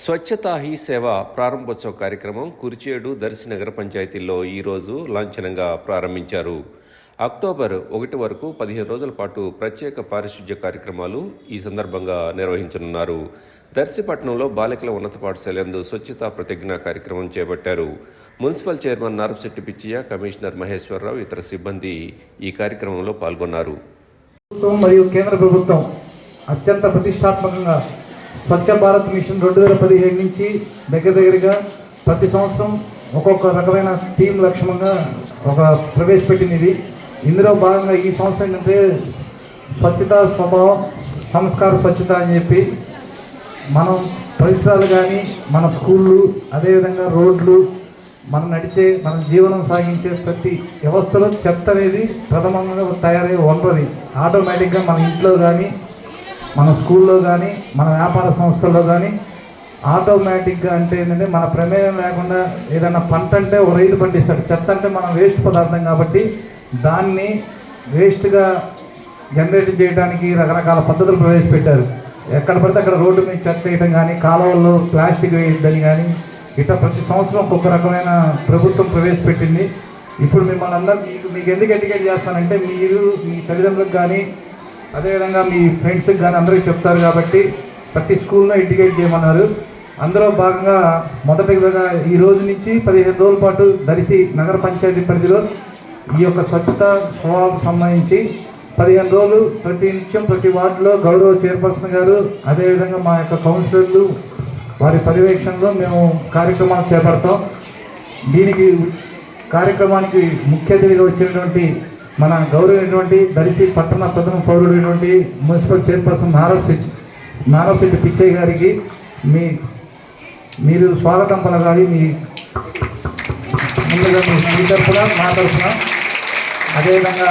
Swachhata Hi Seva ప్రారంభోత్సవ కార్యక్రమం కురిచేడు దర్శి నగర పంచాయతీల్లో ఈరోజు లాంఛనంగా ప్రారంభించారు. అక్టోబర్ ఒకటి వరకు పదిహేను రోజుల పాటు ప్రత్యేక పారిశుధ్య కార్యక్రమాలు ఈ సందర్భంగా నిర్వహించనున్నారు. దర్శిపట్నంలో బాలికల ఉన్నత పాఠశాల యందు స్వచ్ఛతా ప్రతిజ్ఞ కార్యక్రమం చేపట్టారు. Municipal chairman Narapasetti Pichaiah commissioner Maheswararao ఇతర సిబ్బంది ఈ కార్యక్రమంలో పాల్గొన్నారు. మరియు కేంద్ర ప్రభుత్వం అత్యంత ప్రతిష్టాత్మకంగా స్వచ్ఛ భారత్ మిషన్ రెండు వేల పదిహేడు నుంచి దగ్గర దగ్గరగా ప్రతి సంవత్సరం ఒక్కొక్క రకమైన థీమ్ లక్ష్యంగా ఒక ప్రవేశపెట్టింది. ఇది ఇందులో భాగంగా ఈ సంవత్సరం ఏంటంటే స్వచ్ఛత స్వభావం సంస్కార స్వచ్ఛత అని చెప్పి మనం పరిసరాలు కానీ మన స్కూళ్ళు అదేవిధంగా రోడ్లు మనం నడిచే మన జీవనం సాగించే ప్రతి వ్యవస్థలో చెత్త అనేది ప్రథమంగా తయారయ్యే ఉండదు ఆటోమేటిక్గా మన ఇంట్లో కానీ మన స్కూల్లో కానీ మన వ్యాపార సంస్థల్లో కానీ ఆటోమేటిక్గా అంటే ఏంటంటే మన ప్రమేయం లేకుండా ఏదైనా పంట అంటే ఒక రైతు పండిస్తాడు. చెత్త అంటే మనం వేస్ట్ పదార్థం కాబట్టి దాన్ని వేస్ట్గా జనరేట్ చేయడానికి రకరకాల పద్ధతులు ప్రవేశపెట్టారు. ఎక్కడ పడితే అక్కడ రోడ్డు మీద చెత్త వేయడం కానీ కాలువల్లో ప్లాస్టిక్ వేయద్దని కానీ ఇట్లా ప్రతి సంవత్సరం ఒక్కొక్క రకమైన ప్రభుత్వం ప్రవేశపెట్టింది. ఇప్పుడు మిమ్మల్ని అందరూ మీకు మీకు ఎందుకు ఎడ్యుకేట్ చేస్తానంటే మీరు మీ తల్లిదండ్రులకు కానీ అదేవిధంగా మీ ఫ్రెండ్స్కి కానీ అందరికీ చెప్తారు కాబట్టి ప్రతి స్కూల్లో ఇండికేట్ చేయమన్నారు. అందులో భాగంగా మొదటిగా ఈ రోజు నుంచి పదిహేను రోజుల పాటు దరిసి నగర పంచాయతీ పరిధిలో ఈ యొక్క స్వచ్ఛత స్వభావం సంబంధించి పదిహేను రోజులు ప్రతి నిత్యం ప్రతి వార్డులో గౌరవ చైర్పర్సన్ గారు అదేవిధంగా మా యొక్క కౌన్సిలర్లు వారి పర్యవేక్షణలో మేము కార్యక్రమాలు చేపడతాం. దీనికి కార్యక్రమానికి ముఖ్య అతిథిగా వచ్చినటువంటి మన గౌరవమైనటువంటి దళిత పట్టణ ప్రథమ పౌరుడైనటువంటి మున్సిపల్ చైర్పర్సన్ నారవ్ నారవశెట్టి పిచ్చయ్య గారికి మీ మీరు స్వాగతం పలకాలి మీ ముందుగా మీ మీ తరఫున మా తరఫున అదేవిధంగా